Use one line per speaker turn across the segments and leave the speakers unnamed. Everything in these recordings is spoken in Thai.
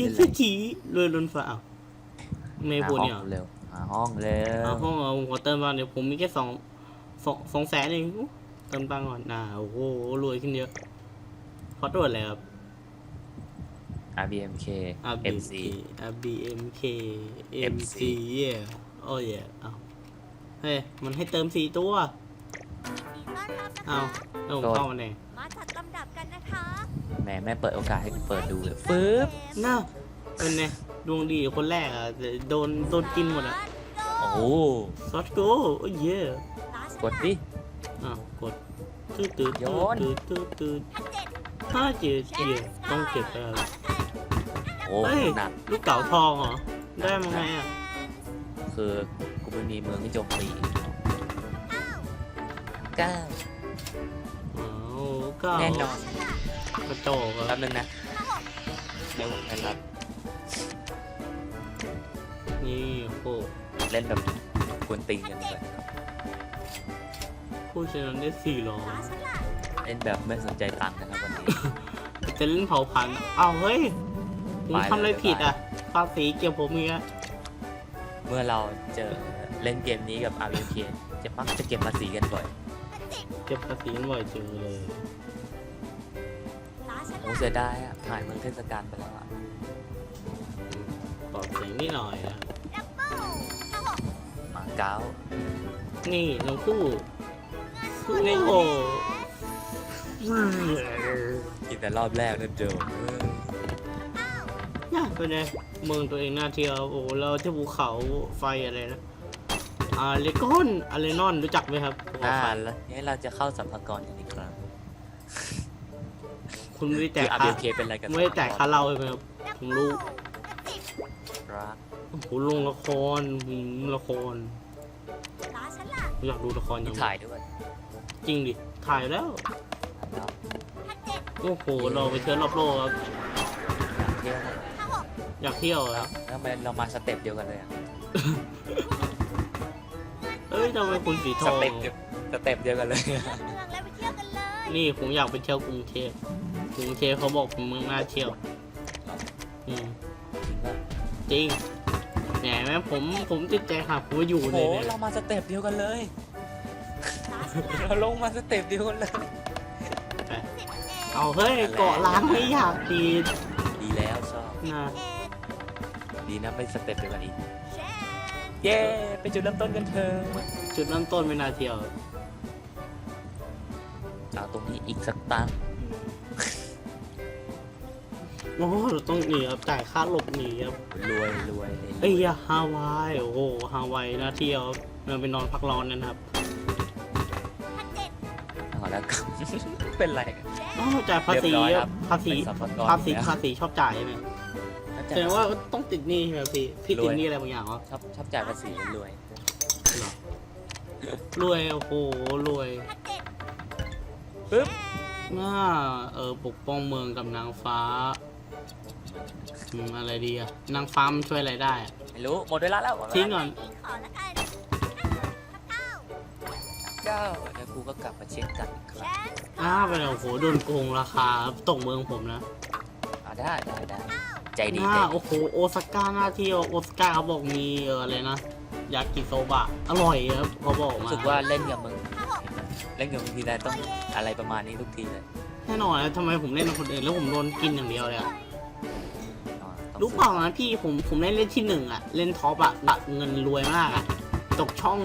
everybody matter กินสักทีรวยล้นฟ้าอ้าวไม่
หา
พูด
ห้อ
เนี่ย
งเร็วหาห้องเร็ว
เอาห้องเอาผมขอเติมบ้างเดี๋ยวผมมีแค่สองสองสองแสนเองอู้เติมตังค์ก่อนน่าโอ้โหรวยขึ้นเยอะขอตรวจเลยครับ
RBMK MC
RBMK
MC
MC เย่โอ้ยเอาเฮ้ยมันให้เติมสี่ตัว
ยินดีต้อนรับนะ
เอา
คะ
แล้วผมเข้ามาไหน
ม
แม่เปิดโอกาสให้กูเปิดดูเลยปึ๊บ
น่าเป็นไงดวงดีคนแรกอะแต่โดนโดนกินหมดอะ
โอ้โห
ซอสโก้โอ้ยเย่
กดดิ
อ้าวกดตืดตืด
โยน
ตืดตืดตืด
ท่านเจ็ด
ห้าเจ็ดเย่ต้องเก็บไปครับ
โอ้
เฮ้ย
หนัก
ลูกเก๋าทองเหรอได้มาไงอะ
คือกูไม่มีเมืองให้โจมตีเก้า
อ้าวเก้า
แน่นอน
กระโจก
แป๊
อะ
บนึงนะ เดี๋ยวผมให้รับ
นี่โอ้
เล่นแบบกวนตีนกันเลย
ผู้ชนะได้สี่ร้อย
ตาฉันล่ะ
เล่นแบบไม่สนใจตังค์นะครับวันนี้
จะเล่นเผาพันธุ์อ้าวเฮ้ยผม
ไปเลย
ทำอะไรผิด
ไป
อะภาษีเกี่ยวผมอีกอะ
เมื่อเราเจอเล่นเกมนี้กับ RBMK จะมักจะเก็บภาษีกันบ่อย
เก็บภาษีกันบ่อยเจอเลย
ตาฉัน
โอ้
ล่ะ
เสียดายอะผ่านเมืองเทศกาลไปแล้วอะ
ปรับเสียงนิดหน่อยอะ
ดับเบิ้ลทั้งหก
มาเก๊า
นี่น้องคู่นี่โอ้
กินแต่รอบแรกนั่นเดียว
น่าเป็นไงเมืองตัวเองน่าเที่ยวโอ้เราที่ภูเขาไฟอะไรนะอาเลกอนอาเลนอนรู้จักไหมครับภูเขา
อ่า
ไฟ
แล้วนี่เราจะเข้าสัมภากรกันอีกครั้ง
คุณไม่ได้แจ
คื
ก
อ
ค่า
RBMK เป็นอะไรกัน
ไม่ได้แจกค่าเหล้าใช่ไหมครับ
ดับ
ผม
เบิ้
รู้
ลสิบ
รัก
โอ้โหลงละครหืมละคร
ตาฉันล่ะ
อยากดูละคร
มี
ยัง
ถ่ายด้วย
จริงดิถ่ายแล้ว
แล้ว
ท่านเจ็ด
โอ้โหเราไปเที่ยวรอบโลกครับ
เที่ยวนะ
ทั้งหก
อยากเที่ยวค
แล้
รั
ว
บ
ทำไมเรามาสเต็ปเดียวกันเลยอะ
เอ้ยทำไมคุณสีท
ส
อง
เต็ปเดียวสเต็ปเดียวกันเลย
เมืองแล้วไปเที่ยวกันเลย
นี่ผมอยากไปเที่ยวกรุงเทพ กรุงเทพเขาบอกผมเมืองน่าเที่ยวอืมจริงแหมแม่ผมผมติดใจหาผมอยู่
โอ้โห
เลยเนี่ย
เรามาสเต็ปเดียวกันเลย
ตาฉันล่ะ
เราลงมาสเต็ปเดียวกันเลย
สิบเอ็ด
เอาเฮ้ยเกาะล้างไม่อยากดี
ดีแล้วชอบ
นะ
เอ็ด
ดีนะไม่สเต็ปเดียวกันอีก
เชน
เย้ไปจุดเริ่มต้นกันเถอะ
จุดเริ่มต้นไม่น่าเที่ยว
เอาตรงนี้อีกสักตั้ง
โอ้โหเราต้องหนีครับจ่ายค่าหลบหนีครับ
รวยรวยเลย
เอ้ยอะฮาวายโอ้โหฮาวายน่าเที่ยวเราไปนอนพักร้อนนั่นครับ
ท่านเจ็ด
เอาแล้วกันเป็นไรกัน
เชน
อ๋อจ่ายภาษี
เรียบร้อย
ค
ครั
รับบภาษี
เป็นสัมภากระ
ภาษี
แล้ว
ภาษีชอบจ่ายใช่ไหม
ชอบ
แส
จ่าย
ดงว่าต้องติดหนี้ใช่ไหมพี่พี่
รวย
ติดหนี้อะไรบางอย่างวะ
ชอบชอบจ่ายภาษีรวย
รวยโอ้โหรวย
ท่านเจ็ด
ปึ๊บ
น่าเออปกป้องเมืองกับนางฟ้า อืมอะไรดีอะนางฟ้ามันช่วยอะไรได้อะ
ไม่รู้หมดเวลาแล้วหมดเวลา
ทิ้งก่อน
อีกขอละกันเก้า
เก้าแล้วกูก็กลับมาเช็คกันอีกค
เช
รั้ง
น
อ้าไปแล้วโอ้โหโดนโกงราคาตกเมืองผมนะ
อ่าได้ได้ได้ใจดี
น่า
ใจดี
โอ้โหโอซาก้าหน้าเที่ยวโอซาก้าเขาบอกมีเอออะไรนะยากิโซบะอร่อยครับเขาบอกมา
รู้สึกว่าเล่นกับมึง
ห้าหก
เล่นกับมึงทีไรต้องอะไรประมาณนี้ทุกทีเลย
แน่นอนนะทำไมผมเล่นกับคนอื่นแล้วผมโดนกินอย่างเดียวเลยอะ
อ๋อต้อง
รู้เปล่านะพี่ผมผมเล่นเล่นที่หนึ่งอะเล่นท็อปอะอะเงินรวยมากอะตกช่อง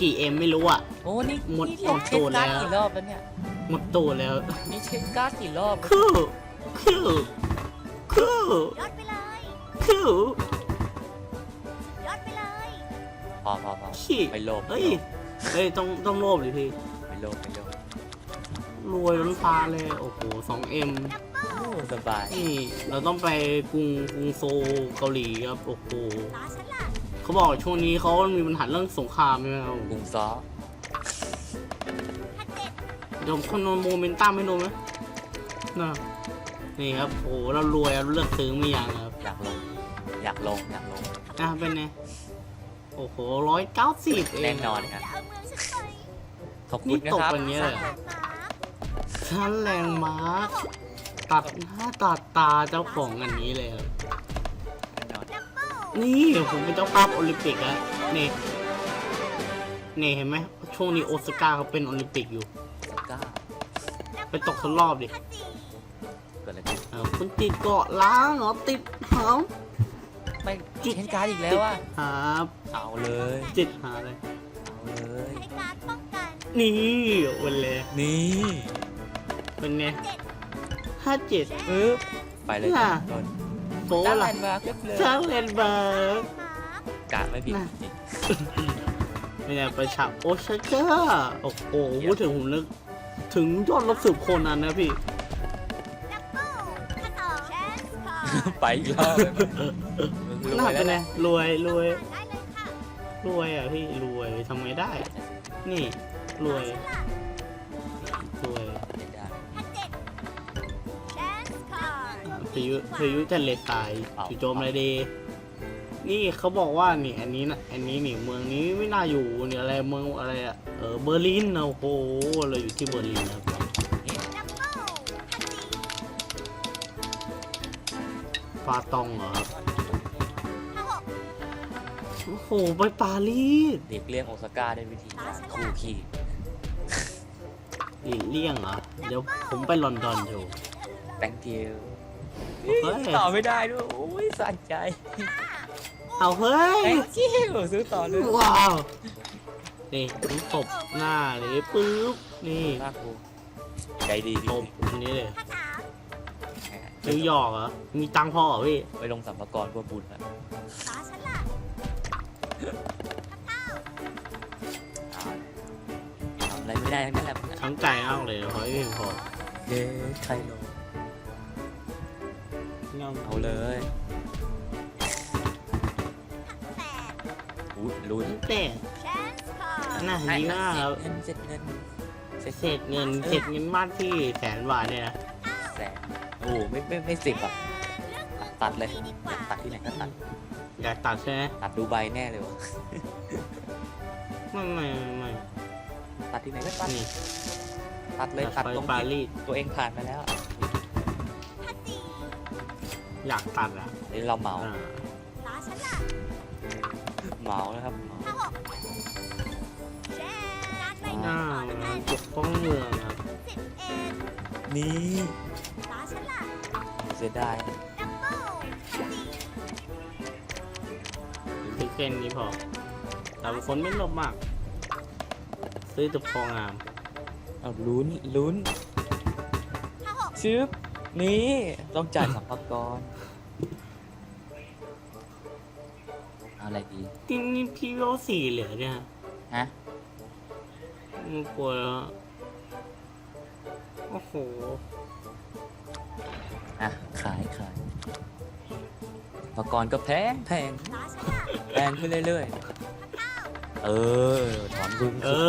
กี่เอ็มไม่รู้อะ
โอ้นี่
หมด
นี่
หมด
เช็ค
ตัวแล้ว
การ์ดกี่รอบแล้วเนี่ย
หมดตัวแล้ว
นี่เช็คการ์ดกี่รอบ
คือ คือ คือ ย
อดไปเลย
คือย
อดไปเลย
พอพอพอ
ขี้
ไม่โลภ
เฮ้ยเฮ้ย ต้องต้องโลภเลยพี่
ไม่โลภไม่โลภ
รวยล้นฟ้าเลย โอ้โหสองเอ็ม
โอ้ สบาย
นี่เราต้องไปกรุงกรุงโซลเกาหลีครับโอ้โห
ตาฉันล่ะ
เขาบอกช่วงนี้เขามีปัญหาเรื่องสงครามใช่ไหมครับ
กรุงซอ
ท่านเจ็ด
เดี๋ยวคนโมเมนตัมให้ดูไหมน่ะนี่ครับโอ้โหเรารวยเราเลือกซื้อไม่ยังครับ
อยากลง อยากลง อยากลง
อะเป็นไงโอ้โหร้อยเก้าสิบเอง
แน่นอนครับ
จะเอาเมืองฉันไป
ขอบคุณนะครับ
นี่ตกวันนี้เลย
สร้างมา
ชั้นแรงมาร์ค ตัดหน้าตัดตาเจ้าของอันนี้เลยครับ
แน่นอน
ดับเบิล
นี่ผมเป็นเจ้าภาพโอลิมปิกแล้วนี่นี่เห็นไหมช่วงนี้โอซาก้าเขาเป็นโอลิมปิกอยู่
สก้า
ไปตกสักรอบดิ
พันสี่
เกิดอะไรขึ้น
เออคุณติดเกาะล้างเหรอติดหาง
ไม่เช่นการดอีกแล้วอะ
หา
เอาเลย
จิตหาเลย
เอาเลย
ใช้การป้องกัน
นี่วันเลย
นี่
เป็นไง
เจ็ด
ห้าเจ็ด
ปึ๊บไปเลย
น่ะ
โดน
โป๊ะ
ด้านแล
ล่ะ
นด์มาร์คเรียบเลย
ช้างเลนเบิร์ก
มาร์ค
การดไม่ผิด
น่ะ
จริง
ไม่ใช่ไปฉากโอซาก้าโอ้โหพูดถึงผมนึกถึงยอดรบสืบโคนันนะพี่
ดับเบิลพันสองแชนส์คอร์
ไปอีกรอบเลยมึงร
น่า
วย
เป็
แล้
น
ว
ไง
แหละ
รวยรวย
ได้เลยค่ะ
รวยอะพี่รวยทำไงได้ นี่รวย
ร์
พายุพายุจะเลสายจู่โจมอะไรดีนี่เขาบอกว่านี่อันนี้นะอันนี้นี่เมืองนี้ไม่น่าอยู่เนี่ยอะไรเมืองอะไรอะเออเบอร์ลินนะโอ้โหเราอยู่ที่เบอร์ลินนะครับ
ดับเบิลพันสี่
ฟาตองเหรอครับ
พันหก
โอ้โหไปปารีส
เด็กเลี่ยงโอซาก้าด้วยวิธีการคู่ขี้
หลีกเลี่ยงเหรอเดี๋ยวผมไปลอนดอนอยู่
thank you
เฮ้ย
ต่อไม่ได้ด้วยโอ้ยสั่นใจ
เอาเฮ้ย
thank you ซื้อต่อเลย
ว้าว นี่ผมตบหน้าเลยปึ๊บ นี่
มากกูใจดี
ตบอันนี้เลย
พันสาม
นิวยอร์กเหรอ มีตังค์พอเหรอพี่
ไปลงสัมภากระเพื่อบุญอะ
ตาฉลาดพันเก้า
ทำอะไรไม่ได้ทั้งนั้นแหละมึงอะ
ทั้งใจมากเลยขอให้พี่พอ
เย้ใครลง เอาเลย
แปด
อุ้ยลุ้น
แต่
แชนส์คอร์
น่าดีมากครับ
เงินเสร็จเงินเสร็จ
เศษเงินเศษเงินบ้านที่แสนบาทเนี่ยนะ
แสนโอ้ไม่ไม่ไม่สิบอะ
เลือกมือ
ตัดเลย
ดีกว่า
ตัดที่ไหนก็ตัด
อยากตัดใช่ไหม
ตัดดูใบแน่เลยวะ
ไม่ไม่ไม่
ตัดที่ไหนก็ตัด
นี่
ตัดเลยตัด
ไป
ตรง
ปา
ที่
รีส
ตัวเองผ่านมาแล้ว
พันสี่
อยากตัดอะ
นี่เราเหมา
อ่า
ตาฉลาด
เหมานะครับเหมา
พันหกแชนการไป
หน้า
ต่อแล้วกัน
ปกป้องเมืองครับ
สิบเอ็ด
นี่
ตาฉลาด
เสียดาย
ดับเบิลพันสี่
ซื้อแค่นี้พอ แต่บางคนไม่ลบมาก ซื้อแตุกพองาม
เอาลุ้นลุ้น
พันหก
ชึบ นี่ต้องจ่ายสัมภากระเอาอะไรดี
จริงนี่พี่โลสี่เหลือเนี่ย
ฮะ
มันกลัวแล้วโอ้โห
อะ ขายขายอุปกรณ์ก็แพงแพง
ตาฉลาด
แพงขึ้นเรื่อย
พันเก้า
ๆเออ ถอนทุน
เอ
คื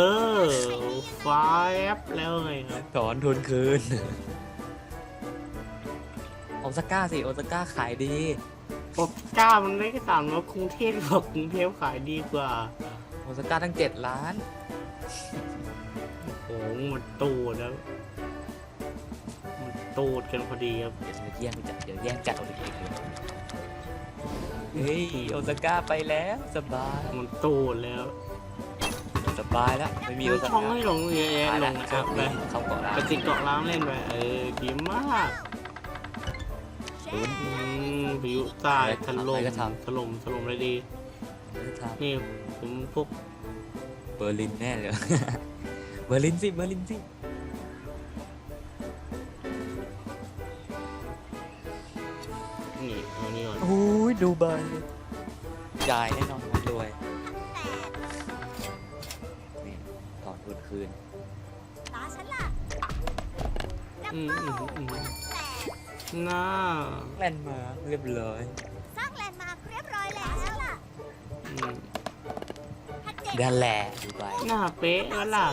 น
อฟ้าแอปแล้วไงครับ
ถอนทุนคืนโอซาก้าสิโอซาก้าขายดี
โอก้ามันไม่ได้ต่างว่ากรุงเทพกับกรุงเทพขายดีกว่า
โอซาก้าตั้งเจ็ดล้าน
โอ้โหมันตูดแล้วมันตูดกันพอดีครับ
เดี๋ยวจะแย่งจัดเดี๋ยวแย่งจัดโอลิมปิกเลยเฮ้ยโอซาก้าไปแล้วสบาย
มันตูดแล้ว
สบายแล้วไม่มีโอ
มี
ซา
ช่อง
ก้า
ให้ลงเยอะแยะ
ไป
ล
แล้ว
ง
โช
แอ
ค
ป
ดี
เลย
เขาเกาะร้าน
ไปติดเกาะล้างเล่นไปเออดีมาก
แช
ลุ้น
น
อืมพายุใต้ถล่ม
อะไรก็ทำ
ถล่มถล่มอะไรดี
ทำ
นี่ผมพวก
เบอร์ลินแน่เลย เบอร์ลินสิ เบอร์ลินสิ
นี่เอานี่ก่อน
โอ้ยดูใบจ่ายแน่นอนรวย
แปด
นี่ถอนทุนคืน
ตาฉลาดดับ
อืม
เบิ
อื
ล
มอืม
แปด
น่า
แล่นมาเรียบร้อย
สร้างแลนด์มาร์คเรียบร้อยแล้วล่ะ
อืม
พันเจ็ด
นั่นแหละดูใบ
หน้าเป๊ะแล้วล่ะ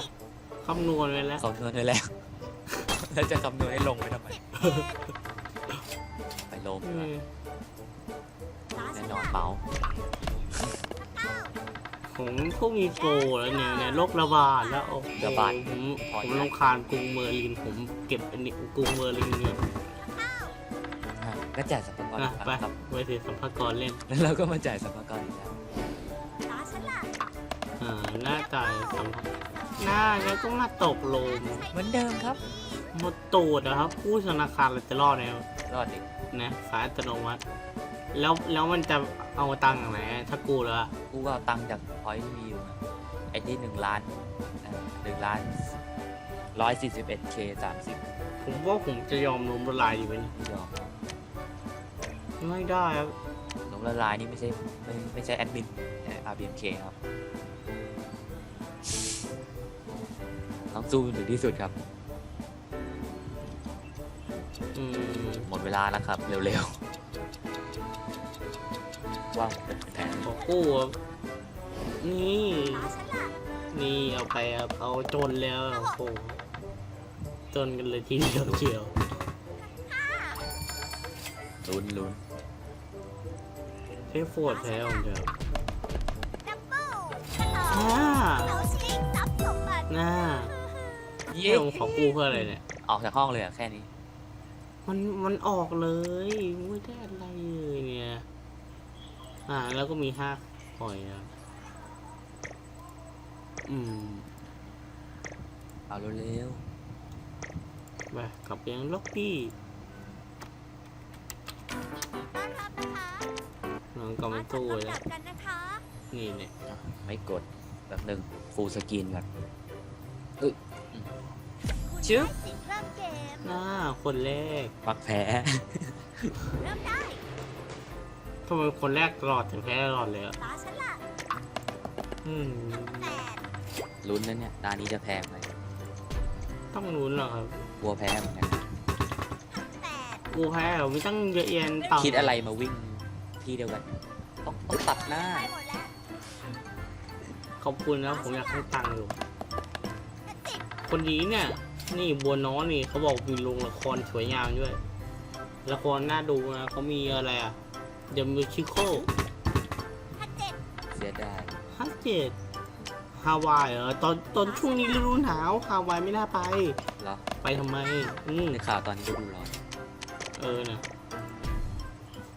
คำนวณไว้แล้ว
คำนวณไว้แล้ว แล้วจะคำนวณให้ลงไปทำไม
สิบเอ็ด
ไปลง
อืม
ตาฉ
แน่นอ
ลานด
เมา
เก้า
ผมพวกมีโปรแล้วเนี่ยเนี่ยโรคระบาดแล้วโอ้โห
ระบาด
ผม
ถอน
ผมรำคาญกรุงเมอร์ลินผมเก็บอันนี้กรุงเมอร์ลินเนี่ย
เก้า
ก็จ่ายสัมภาระ
นะไป
ครับ
ไปถือสัมภาระเล่น
แล้วเราก็มาจ่ายสัมภาระอีกแล้ว
ตาฉันล่ะ
อ่าหน้าจ่ายสัมภาระหน้าแล้วก็มาตกลง
เหมือนเดิมครับ
หมดตูดนะครับผู้ธนาคารเราจะรอดแล้ว
รอดดิ
นะสายอัตโนมัติ แล้วแล้วมันจะเอาตังค์จากไหนถ้ากูแล้วอะ
กูก็เอาตังค์จากพอยที่มีอยู่อะไอ้ที่หนึ่งล้านหนึ่งล้านร้อยสี่สิบเอ็ดเคสามสิบ
ผมว่าผมจะยอมล้มละลายอยู่ไหมเนี่ย
ยอม
ไม่ได้ครับ
ล้มละลายนี่ไม่ใช่ไม่ไม่ใช่แอดมินอาร์บีเอ็มเคครับ ต้องสู้ถึงที่สุดครับ
อืม
หมดเวลาแล้วครับ เร็วๆว่างเป็นแผน
ขอกู้ครับนี่
ตาฉันล่ะ
นี่เอาไปครับเอาจนแล้วโอ้โหจนกันเลยทีเดียวเชียว
ลุ้นลุ้น
เทฟโฟร์ดแพ้ของเดียว
ดับเบิลกระต่อ
อ่า
เขาชิงทรัพย์สมบัติ
น่า
เย้
เฮ้ยผมขอกู้เพื่ออะไรเนี่ย
ออกจากห้องเลยอะแค่นี้
มันมันออกเลยไม่ได้อะไรเลยเนี่ย อ่า แล้วก็มีห้าคอยนะอืม
เอาเร็ว
ไปกลับไปยังล็อกบี้ กำลังตู้
มา
เลย
จัดลำดับกันนะคะ
นี่เนี่ย
ๆอะไม่กดแบบหนึ่งฟูลสกรีนก่อน
คุณ
ชึบ
ได้สิทธิ์เริ่มเกม
หน้าคนแรก
ปักแพ้
เริ่มได้
ทำไมคนแรกตลอดถึงแพ้ตลอดเลยอะ
ตาฉันล่ะ
อืม
แปด
ลุ้นนะเนี่ยตานี้จะแพ้ไหม
ต้องลุ้นเหรอครับ
กลัวแพ้เหมือนกัน
แปด
กูแพ้เหรอไม่ตั้งเยอะแยะต่าง
คิดอะไรมาวิ่งที่เดียวกัน ต้องต้องตัดหน้า
ไปหมดแล้ว
ขอบคุณนะผมอยากให้ตังค์อยู่
สิบ
คนนี้เนี่ย นี่บัวน้อยนี่เขาบอกมีโรงละครสวยงามด้วย ละครน่าดูนะเขามีอะไรอะ The Musical
พันเจ็ด
เสียดาย
ฮัทเจ็ดฮาวายเหรอตอนตอนช่วงนี้ฤดูหนาวฮาวายไม่น่าไป
เหรอ
ไปทำไม อืม
ในข่าวตอนนี้ก็ดูร้อน
เออนะ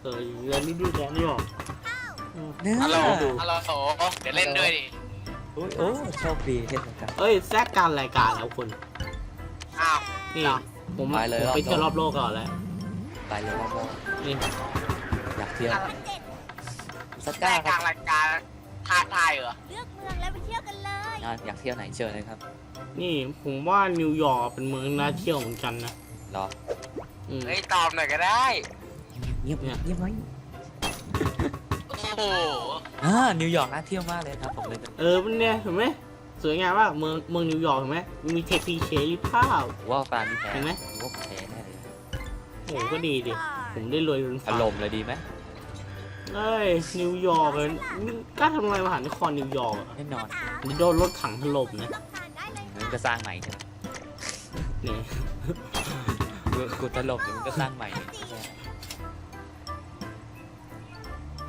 เออเดือนฤดูร้อนนี่หรออืม
เนื้อ
ฮัลโหล
ดู
ฮัลโหลเดี๋ยวเล่นด้วยดิ
โอ้ยโอ้โชคดีเทศกาล
เอ้ยแทรกการรายการแล้วคุณ
อ้าว
นี่
ครับ
ผม
ไปเลย
ผม
รอบ
ไปเที่ยว
โลก
รอบโลกก่อนแล้ว
ไปเลยรอบ
นี่
ๆอยากเที่ยว
พันเจ็ด
ส
ได้
ก้ากค
ลา
รับ
งรายการท้าทายเหรอ
เลือกเมืองแล้วไปเที่ยวกันเลย
อะอยากเที่ยวไหนเชิญเลยครับ
นี่ผมว่านิวยอร์กเป็นเมืองน่าเที่ยวเหมือนกันนะ
รอ
อืม
เฮ้ยตอบหน่อยก็ได้
เงียบ
เนี่ย
เงียบไว้
โอ้โห
อ่านิวยอร์กน่าเที่ยวมากเลยครับผมเลย
เออมันเนี่ยเห็นไหมสวยงามว่ากเมืองเมืองนิวยอร์กเห็นไหมมีเทพีเชหรือเปล่า
ว่าฟาร์มมีแพ้
เห็นไหม
ว่าแพ้แน่เลย
โอ้ก็ดีดิผมได้รวยเป็น
ถ
ฟ้า
ล่มเลยดีไหม
เอ้ยนิวยอร์กเลยนี่กล้าทำอะไรมาหานครนิวยอร์กอะ
แน่นอน
สาม
นี่โดนรถถังถล่มนะ
ต้องทานได้เลย
มันก็สร้างใหม่ใช่ไหม
เนี่ย
กูกูตลบเดี๋ยวมันก็สร้างใหม่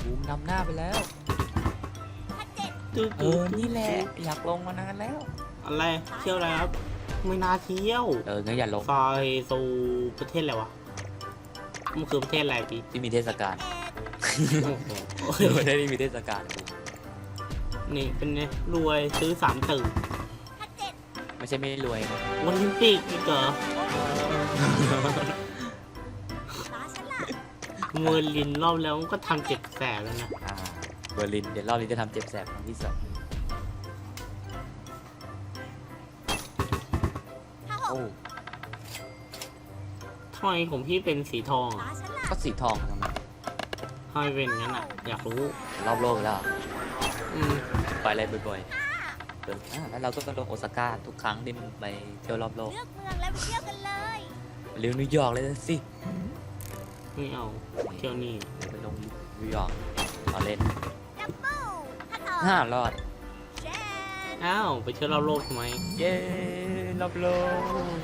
บูมนำหน้าไปแล้ว
พันเจ็ด
ตื้
เออนี่แหละอยากลงมานานแล้ว
อะไรเที่ยวอะไรครับ ไม่น่าเที่ยว
เอองั้นอย่าลง
ซอยซูประเทศอะไรวะมันคือประเทศอะไรพี่
ที่มีเทศกาล
เอ็ด
โอ้โห
ไม่ได้มีเทศกาลบูม
นี่เป็นไงรวยซื้อสามตึก
พันเจ็ด
ไม่ใช่ไม่รวยนะ
โอลิมปิกอีกเหรอ
ตาฉันล่ะ
เมอร์ลินรอบแล้วก็ทำเจ็ดแสนแล้วนะ
อ่าเบอร์ลิน เดี๋ยวรอบนี้จะทำเจ็บแสบครั้งที่สองโอ้
ทำไมของพี่เป็นสีทองอะ
ก็สีทองทำไม
ทำไมเป็นงั้นอะ อยากรู้
รอบโลกแล้ว
อืม
ไปอะไรบ่อยๆเอออ่าแล้วเราก็ไปลงโอซาก้าทุกครั้งที่มันไปเที่ยวรอบโลก
เลือกเมืองแล้วไปเที่ยวกันเลย
เร็วนิวยอร์กเลยสิ
ไม่เอาเที่ยวนี่
เดี๋ยวไปลงนิวยอร์กเอาเล่น
ดับเบิลพันสอง
ห้ารอด
แชน
อ้าวไปเที่ยวรอบโลกทำไม
เย้รอบโลก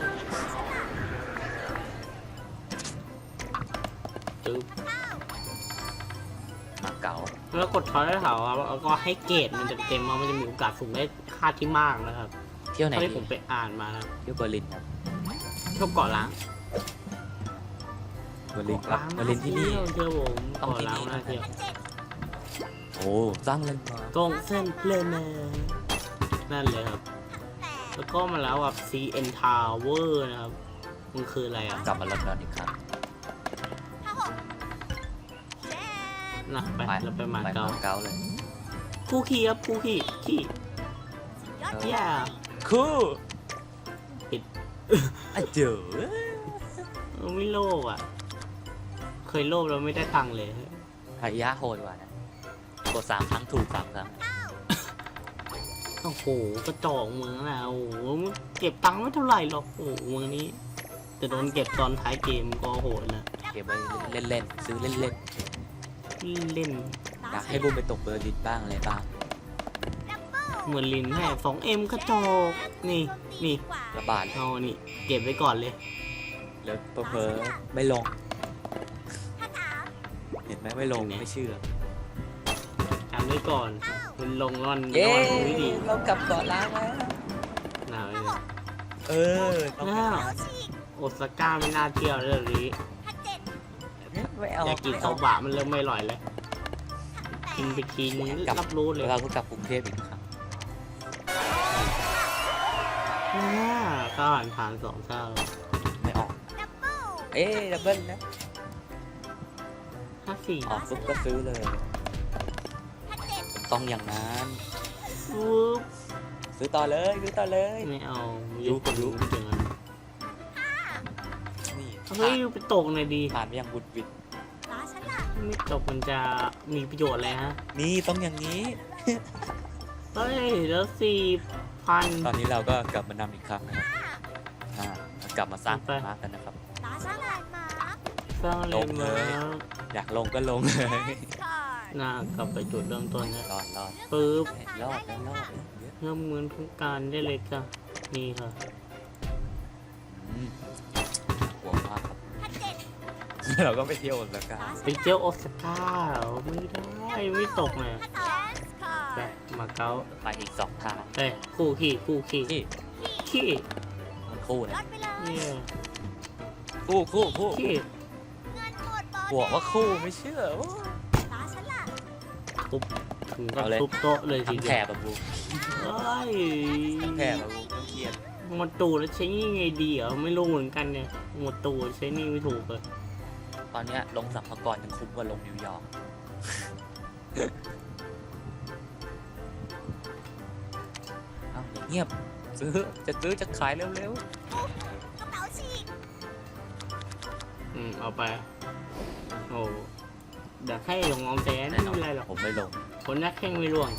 จึ๊บ
มาเก๋า
แล้วกดทอยแล้วถามว่าแล้วก็ให้เกรดมันจะเต็มมามันจะมีโอกาสสูงได้ค่าที่มากนะครับ
เที่ยวไหน
เท่า
ดี
ที่ผมไปอ่านมานะ
เที่ยวเบอร์ลินครับ
เที่ยวเกาะล้าง
โมาลินครับมาลินที่นี่
เชื่อผม
ต้อง
ขอ
ที่
ล้าง
นี่
หน้าเที่ยว
โอ้สร้างเลยมา
กงเส้นเพลเนอร์นั่นเลยครับ แล้วก็มาแล้วกับ CN Tower นะครับ มันคืออะไรอะ
กลับมาลอนดอนอีกครั้ง
ห้าหกเชน
นะไป เราไปมาเก๊า
เก๊าเลย
คู่ขี้ครับคู่ขี้ขี้
ยอด
แย่
คู่
ปิด
อะเจ๋อ
เออไม่โลภอะ เคยโลภแล้วไม่ได้ตังค์เลย
พยะโหดกว่านะกดสามครั้งถูกสามครั้ง
โอ้โหกระจอกเมืองนะโอ้โหเก็บตังค์ไม่เท่าไหร่หรอกโอ้โหเมืองนี้แต่โดนเก็บตอนท้ายเกมก็โหดนะ
เก็บไว้เล่นๆซื้อเล่น
เล่น
ๆอยากให้บูมไปตกเบอร์ลินบ้างอะไรบ้าง
เหมือนลินแห่สองเอ็มกระจอกนี่นี่
ระบาด
เอานี่เก็บไว้ก่อนเลย
แล้วเพอๆไม่ลง
ห้าสาม
เห็นไหมไม่ลงไม่เชื่อ
จำไว้ก่อนมันลงร่อน
เย้
ร่อนไม่ดี
เรากลับเกาะล้างแล้ว
หนาวเลย
เออต้องกลับ
อ้าว
เอาฉีก
โอซาก้าไม่น่าเที่ยวเรื่องนี้
ห้าเจ็ด
ไม่เอา
อยากกิน
ไม่
โซ
เอา
บะมันเริ่มไม่อร่อยเลยกินไปทีนึงรับรู้เลย
เราก็กลับกรุงเทพอีกครั้ง
อ่าข้าวหันผ่านสองเท่า
ไม่ออก
ดับเบิ้ล
เอ๊ะดับเบิ้ลนะ
ห้าสี่
ออกปุ๊บก็ซื้อเลย
ห้าเจ็ด
ต้องอย่างนั้น
ปุ๊บ
ซื้อต่อเลยซื้อต่อเลย
ไม่เอา
ยุ
ยุ
บ
คน
ยุ
รู้
บ
อย่างนั้น
นี่
เฮ้ยไปตกหน่อยดี
ผ่านไปยังบุดวิด
ตาฉันล่ะ
ไม่ตกมันจะมีประโยชน์อะไรฮะ
นี่ต้องอย่างนี้
เฮ้ยแล้วสี่พัน
ตอนนี้เราก็กลับมานำอีกครั้งนะครับอ่ากลับมาสร้าง
ไป
มาร์กกันนะครับ
ตาฉันล่ะมา
สร้างอะไร
ลงเล
มาย
อยากลงก็ลงเลย
คอร์ด
น่ากลับไปจุดเริ่มต้นนะ
รอดรอด
ปึ๊บ
รอดแล้วรอดเยอะ
เริ่มเหมือนทุกการได้เลยจ้ะนี่ค่ะ
อืมห่วงมากครับ
ห้าเจ็ด
เราก็ไปเที่ยวโอซาก้า
ตา
ไป
ฉัน
เที่ยวโอซาก้าเหรอไม่ได้ไม่ตกเลย
ห้าสองคอ
ไป
ร์ด
มาเก๊า
ไปอีกสองทาง
เอ้ยคู่ขี้คู่ขี้
ที่
ขี้
มันคู่
ล
นะ
ดไปเลย
เนี่ย
คู่คู่คู่
ขี้
เงินหมด บอล
บอกว่าคู่ไม่เชื่อโอ้
ตาฉันล่ะ
ทุบถึงก็
เอาเลย
ทุบโต๊ะเลยที
ทั้ง
เดี
แถ
ยว
บแบบบู
เอ้ย
ทั้งแถบแบบบูต้องเครียด
หมดตูแล้วใช้ยังไงดีเหรอไม่รู้เหมือนกันเนี่ยหมดตูใช้นี่ไม่ถูกเลย
ตอนเนี้ยลงสัมภากรยังคุ้มกว่าลงนิวยอร์กเอ้าอย่าเงียบซื้อจะซื้อจะขายเร็ว
กระเป๋าฉีก
อืมเอาไป โอ้เดี๋ยวให้ลงออมแสน
ๆ
ไม่เป็นไรหรอก
ผมไม่ลง
คนนักแข่งไม่ร่วง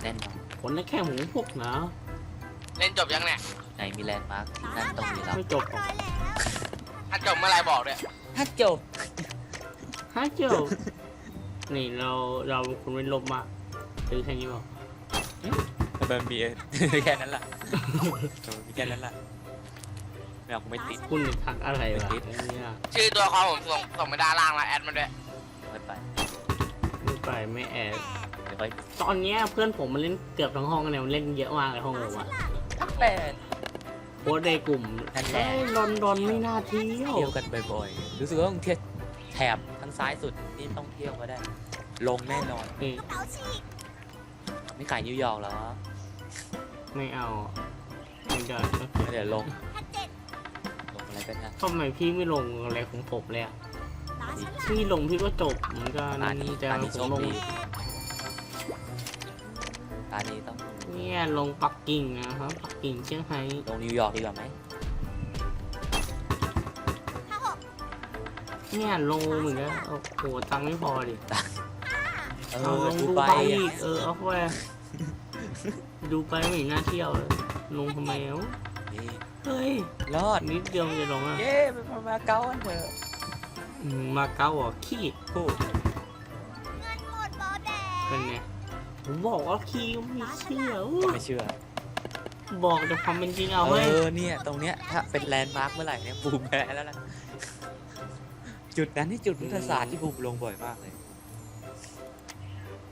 แน่นอน
คนนักแข่งผมพวกนะ
เล่นจบยังเนี่ย
ไหนมีแลนด์มาร์คที่
ตา
นั่น
ฉัน
ต้อง
ล่ะ
มีเรา
ไม่จบหร
ร้
อก
อยแล้ว
ถ้าจบเมื่อไหรบอกด้วย
ถ้าจบ
ฮะเจ้านี่เราเราเป็นคนไม่ลบมากซื้อแค่นี้บอก
แต่มันมี แค่นั้นแหละแต่มันมีแค่นั้นแหละไม่ เอากูไม่ติด
คุณนี่ทักอะไรวะ
ไม่ติด
ไอ้เนี่ย
ชื่อตัวเขาผมส่งส่งไปด้านล่างแล้วแอดมันด้วย
ไม่ไป
ไม่ไปไม่แอด
เดี๋ยวค่อย
ตอนเนี้ยเพื่อนผมมันเล่นเกือบทั้งห้องเนี่ยมันเล่นเยอะมากเลยห้องผมอะ
ทั้งแปด
โพสต์ในกลุ่ม
นั่นแหละ
เอ้ยลอนดอนไม่น่าเที่ยว
เที่ยวกันบ่อยๆ รู้สึกว่าต้องเที่ยวแถบทางซ้ายสุดนี่ต้องเที่ยวก็ได้ ลงแน่นอน
นี่
กระเป๋าฉีก
ไม่ขายนิวยอร์กแล้ว
ไม่เอาไม่ได้
เดี๋ยวลง
ห้าเจ็ด
ลงอะไรก็ได้
ทำไมพี่ไม่ลงอะไรของผมเลยอะ
ตาฉันล่ะ
พี่ลงพี่ก็จบเหมือนกัน
ตานี้
แต่
ตานี้
ผ
โช
ม
ค
ลง
ดีตานี้ต้อง
เนี่ยลงปักกิ่งนะครับปักกิ่งเชียงไฮ้
ลงนิวยอร์กดีกว่าไหม
ห้าหก
เนี่ยลงเหมือนกันโอ้โหตังค์ไม่พอดิ
เอ
เอา
อ
ลง
ดู
ดู
ไป
ไปอีกเออเอาไปดูไปไม่เห็นน่าเที่ยวเลยลงทำไมเอ้า
นี่
เฮ้ย
รอด
นิดเดียวมันจะลงอะ
เย้ไปมาเก๊ากันเถอะ
อืมมาเก๊าเหรอะขี้
คู่
เงินหมดบอแดง
เป็นไงผมบอกว่าขี้ก็ไม่เชื่อ
ก็ไม่เชื่อ
บอกแต่ความเป็นจริงเอา
เอ
เฮ้ย
อเนี่ยตรงเนี้ยถ้าเป็นแลนด์มาร์คเมื่อไหร่เนี่ยบูมแพ้แล้วล่ะ จุดนั้นที่จุดยุทธศาสตร์ที่บูมลงบ่อยมากเลย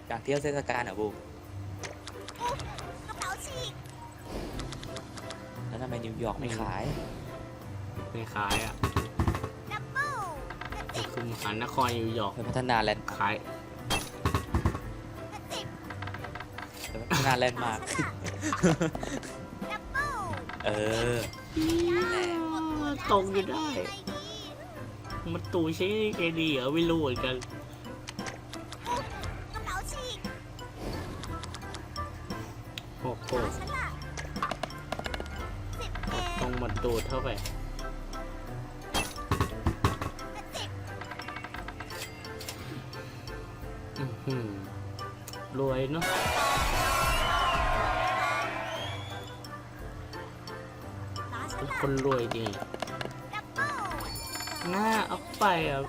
อยากเที่ยวเทศกาลเหรอะบูม ไมนิวยอร์กไม่ขาย
ไม่ขายอะ
ดับเบิลกระ
ก็
ติบ
คือมหานครนิวยอร์ก
ไปพัฒนาแลนด์
ขาย
กระติบ
ไปพัฒนาแลนด์มาร์ค
ดับเบิล
เออ
ตกอยู่ได้ มันตูใช้ไอดีเหรอไม่รู้เหมือนกัน
เข้า
ไป
ระติบ
อื้อหือรวยเนาะคนรวย
ดับเบิล
หน้าเอาไปอะ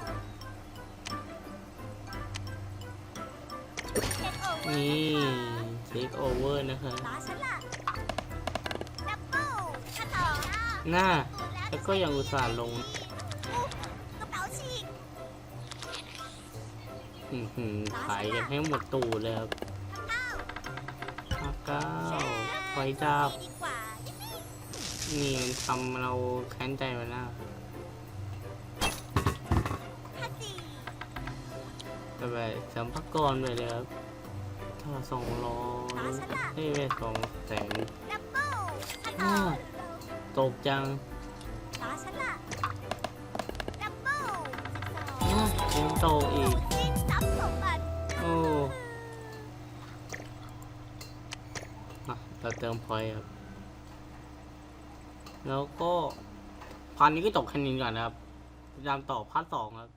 นี่เทคโอเวอร์นะคะ หน้า
ตูด
แล้วก็ยังอุตส่าห์ลง
กระเป๋าฉีก
อื้อหือขายกันให้หมดตูเลยครับ
เก้า
ห้าเก้าไฟดับ
ดีกว่า
นี่มันทำเราแค้นใจมาแล้ว
ห้าสี่
แต่แบบสัมภากรไปเลยครับถ้าสองร้อยได้ไปสองแสน
ดับเบิลกระต่
อ่า
อ
ตกจัง
ตาฉันล่ะดับเบิลสิบสอง
อะยังโตอีก
จิ้มซับสมบัติ
โอ้อะเราเติมพอยต์ครับ แล้วก็พันนี้ก็จบแค่นี้ก่อนนะครับพยายามต่อพาร์ทสองครับ